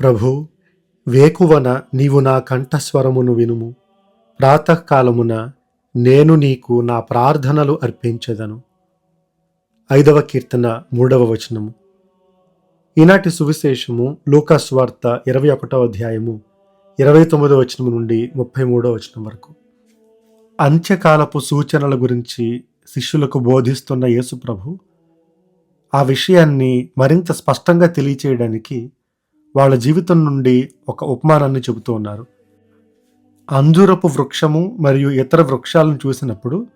ప్రభు వేకువన నీవు నా కంఠస్వరమును వినుము. ప్రాతకాలమున నేను నీకు నా ప్రార్థనలు అర్పించదను. ఐదవ కీర్తన మూడవ వచనము. ఈనాటి సువిశేషము లూకాస్ వార్త ఇరవై ఒకటవ అధ్యాయము ఇరవై తొమ్మిదవ వచనం నుండి ముప్పై మూడవ వచనం వరకు. అంత్యకాలపు సూచనల గురించి శిష్యులకు బోధిస్తున్న యేసు ప్రభు ఆ విషయాన్ని మరింత స్పష్టంగా తెలియచేయడానికి వాళ్ళ జీవితం నుండి ఒక ఉపమానాన్ని చెబుతూ ఉన్నారు. అంజూరపు వృక్షము మరియు ఇతర వృక్షాలను చూసినప్పుడు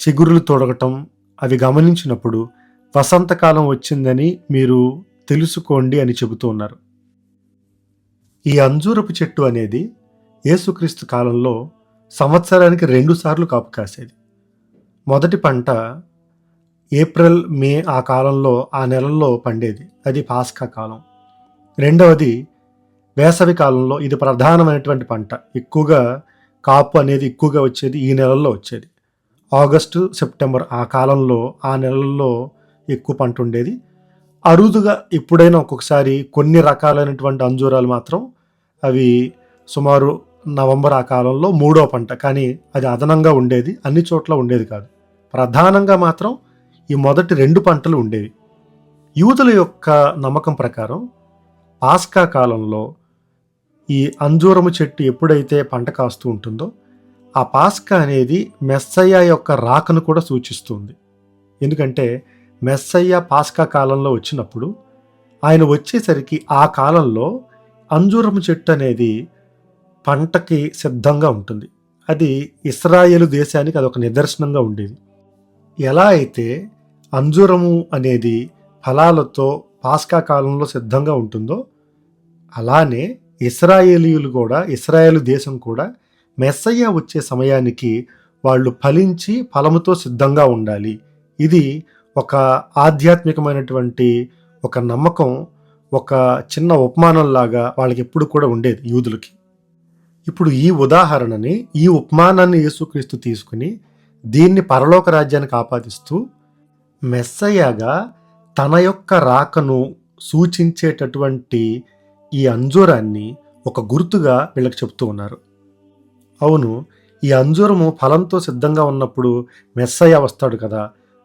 చిగురులు తొడగటం అవి గమనించినప్పుడు వసంతకాలం వచ్చిందని మీరు తెలుసుకోండి అని చెబుతూ ఉన్నారు. ఈ అంజూరపు చెట్టు అనేది యేసుక్రీస్తు కాలంలో సంవత్సరానికి రెండుసార్లు కాపు కాసేది. మొదటి పంట ఏప్రిల్ మే ఆ కాలంలో ఆ నెలల్లో పండేది. అది పాస్కా కాలం. రెండవది వేసవి కాలంలో ఇది ప్రధానమైనటువంటి పంట. ఎక్కువగా కాపు అనేది ఎక్కువగా వచ్చేది ఈ నెలల్లో వచ్చేది. ఆగస్టు సెప్టెంబర్ ఆ కాలంలో ఆ నెలల్లో ఎక్కువ పంట ఉండేది. అరుదుగా ఎప్పుడైనా ఒక్కొక్కసారి కొన్ని రకాలైనటువంటి అంజూరాలు మాత్రం అవి సుమారు నవంబర్ ఆ కాలంలో మూడో పంట. కానీ అది అదనంగా ఉండేది అన్ని చోట్ల ఉండేది కాదు. ప్రధానంగా మాత్రం ఈ మొదటి రెండు పంటలు ఉండేవి. యూదుల యొక్క నమ్మకం ప్రకారం పాస్కా కాలంలో ఈ అంజూరము చెట్టు ఎప్పుడైతే పంట కాస్తూ ఉంటుందో ఆ పాస్కా అనేది మెస్సయ్య యొక్క రాకను కూడా సూచిస్తుంది. ఎందుకంటే మెస్సయ్య పాస్కా కాలంలో వచ్చినప్పుడు ఆయన వచ్చేసరికి ఆ కాలంలో అంజూరము చెట్టు అనేది పంటకి సిద్ధంగా ఉంటుంది. అది ఇస్రాయేలు దేశానికి అదొక నిదర్శనంగా ఉండేది. ఎలా అయితే అంజూరము అనేది ఫలాలతో పాస్కా కాలంలో సిద్ధంగా ఉంటుందో అలానే ఇస్రాయేలీయులు కూడా ఇస్రాయేల్ దేశం కూడా మెస్సయ్య వచ్చే సమయానికి వాళ్ళు ఫలించి ఫలముతో సిద్ధంగా ఉండాలి. ఇది ఒక ఆధ్యాత్మికమైనటువంటి ఒక నమ్మకం ఒక చిన్న ఉపమానంలాగా వాళ్ళకి ఎప్పుడు కూడా ఉండేది యూదులకి. ఇప్పుడు ఈ ఉదాహరణని ఈ ఉపమానాన్ని యేసుక్రీస్తు తీసుకుని దీన్ని పరలోక రాజ్యానికి ఆపాదిస్తూ మెస్సయ్యగా తన యొక్క రాకను సూచించేటటువంటి ఈ అంజూరాన్ని ఒక గుర్తుగా వీళ్ళకి చెప్తూ ఉన్నారు. అవును ఈ అంజూరము ఫలంతో సిద్ధంగా ఉన్నప్పుడు మెస్సయ్య వస్తాడు కదా.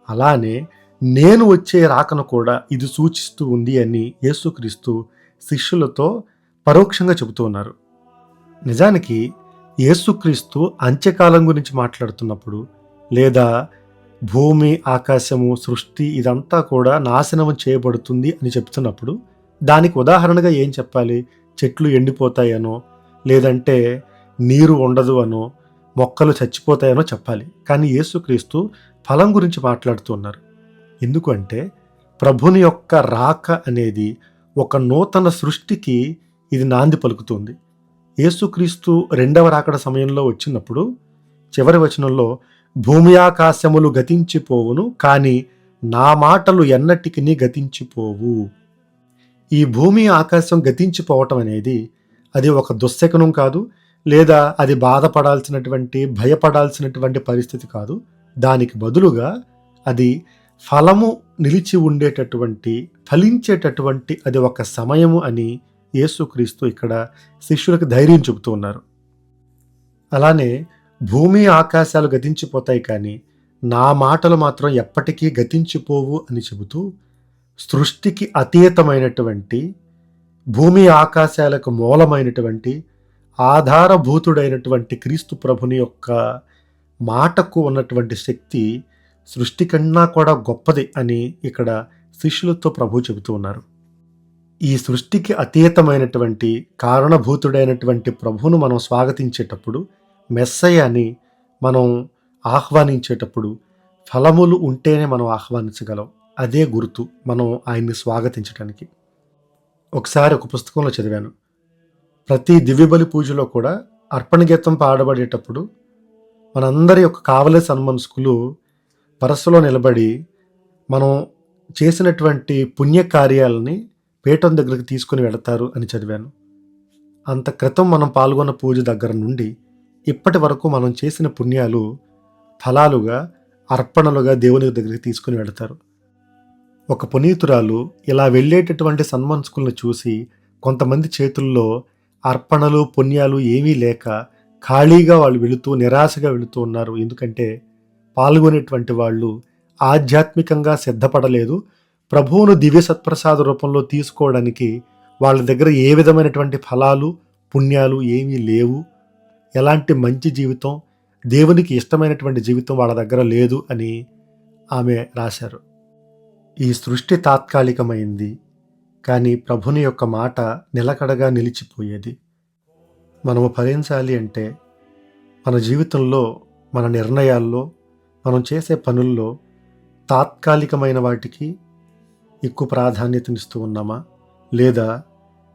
అలానే నేను వచ్చే రాకను కూడా ఇది సూచిస్తూ ఉంది అని యేసుక్రీస్తు శిష్యులతో పరోక్షంగా చెబుతూ ఉన్నారు. నిజానికి యేసుక్రీస్తు అంత్యకాలం గురించి మాట్లాడుతున్నప్పుడు లేదా భూమి ఆకాశము సృష్టి ఇదంతా కూడా నాశనం చేయబడుతుంది అని చెప్తున్నప్పుడు దానికి ఉదాహరణగా ఏం చెప్పాలి? చెట్లు ఎండిపోతాయనో లేదంటే నీరు ఉండదు అనో మొక్కలు చచ్చిపోతాయనో చెప్పాలి. కానీ యేసుక్రీస్తు ఫలం గురించి మాట్లాడుతున్నారు ఎందుకంటే ప్రభుని యొక్క రాక అనేది ఒక నూతన సృష్టికి ఇది నాంది పలుకుతుంది. యేసుక్రీస్తు రెండవ రాకడ సమయంలో వచ్చినప్పుడు చివరి వచనంలో భూమి ఆకాశములు గతించిపోవును కానీ నా మాటలు ఎన్నటికి గతించిపోవు. ఈ భూమి ఆకాశం గతించిపోవటం అనేది అది ఒక దుశ్శకనం కాదు లేదా అది బాధపడాల్సినటువంటి భయపడాల్సినటువంటి పరిస్థితి కాదు. దానికి బదులుగా అది ఫలము నిలిచి ఉండేటటువంటి ఫలించేటటువంటి అది ఒక సమయము అని యేసుక్రీస్తు ఇక్కడ శిష్యులకు ధైర్యం చెబుతూ ఉన్నారు. అలానే భూమి ఆకాశాలు గతించిపోతాయి కానీ నా మాటలు మాత్రం ఎప్పటికీ గతించిపోవు అని చెబుతూ సృష్టికి అతీతమైనటువంటి భూమి ఆకాశాలకు మూలమైనటువంటి ఆధారభూతుడైనటువంటి క్రీస్తు ప్రభుని యొక్క మాటకు ఉన్నటువంటి శక్తి సృష్టి కన్నా కూడా గొప్పది అని ఇక్కడ శిష్యులతో ప్రభు చెబుతూ ఉన్నారు. ఈ సృష్టికి అతీతమైనటువంటి కారణభూతుడైనటువంటి ప్రభువును మనం స్వాగతించేటప్పుడు మెస్సయ్యని మనం ఆహ్వానించేటప్పుడు ఫలములు ఉంటేనే మనం ఆహ్వానించగలం. అదే గుర్తు మనం ఆయన్ని స్వాగతించడానికి ఒకసారి ఒక పుస్తకంలో చదివాను. ప్రతి దివ్యబలి పూజలో కూడా అర్పణ గీతం పాడబడేటప్పుడు మనందరి యొక్క కావలి సన్మనస్కులు వరసలో నిలబడి మనం చేసినటువంటి పుణ్యకార్యాలని పీఠం దగ్గరికి తీసుకుని వెళతారు అని చదివాను. అంత క్రితం మనం పాల్గొన్న పూజ దగ్గర నుండి ఇప్పటి వరకు మనం చేసిన పుణ్యాలు ఫలాలుగా అర్పణలుగా దేవుని దగ్గరికి తీసుకుని వెళతారు. ఒక పునీతురాలు ఇలా వెళ్ళేటటువంటి సన్మనస్కులను చూసి కొంతమంది చేతుల్లో అర్పణలు పుణ్యాలు ఏమీ లేక ఖాళీగా వాళ్ళు వెళుతూ నిరాశగా వెళుతూ ఉన్నారు. ఎందుకంటే పాల్గొనేటువంటి వాళ్ళు ఆధ్యాత్మికంగా సిద్ధపడలేదు. ప్రభువును దివ్య సత్ప్రసాద రూపంలో తీసుకోవడానికి వాళ్ళ దగ్గర ఏ విధమైనటువంటి ఫలాలు పుణ్యాలు ఏమీ లేవు. ఎలాంటి మంచి జీవితం దేవునికి ఇష్టమైనటువంటి జీవితం వాళ్ళ దగ్గర లేదు అని ఆమె రాశారు. ఈ సృష్టి తాత్కాలికమైంది కానీ ప్రభుని యొక్క మాట నిలకడగా నిలిచిపోయేది. మనము ఫలించాలి అంటే మన జీవితంలో మన నిర్ణయాల్లో మనం చేసే పనుల్లో తాత్కాలికమైన వాటికి ఎక్కువ ప్రాధాన్యతనిస్తూ ఉన్నామా? లేదా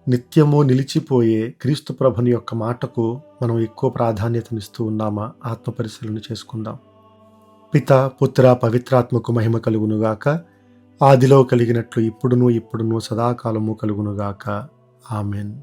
నిత్యము నిలిచిపోయే క్రీస్తు ప్రభుని యొక్క మాటకు మనం ఎక్కువ ప్రాధాన్యతనిస్తూ ఉన్నామా? ఆత్మ పరిశీలన చేసుకుందాం. పిత పుత్ర పవిత్రాత్మకు మహిమ కలుగునుగాక. ఆదిలో కలిగినట్లు ఇప్పుడును ఇప్పుడును సదాకాలము కలుగునుగాక. ఆమెన్.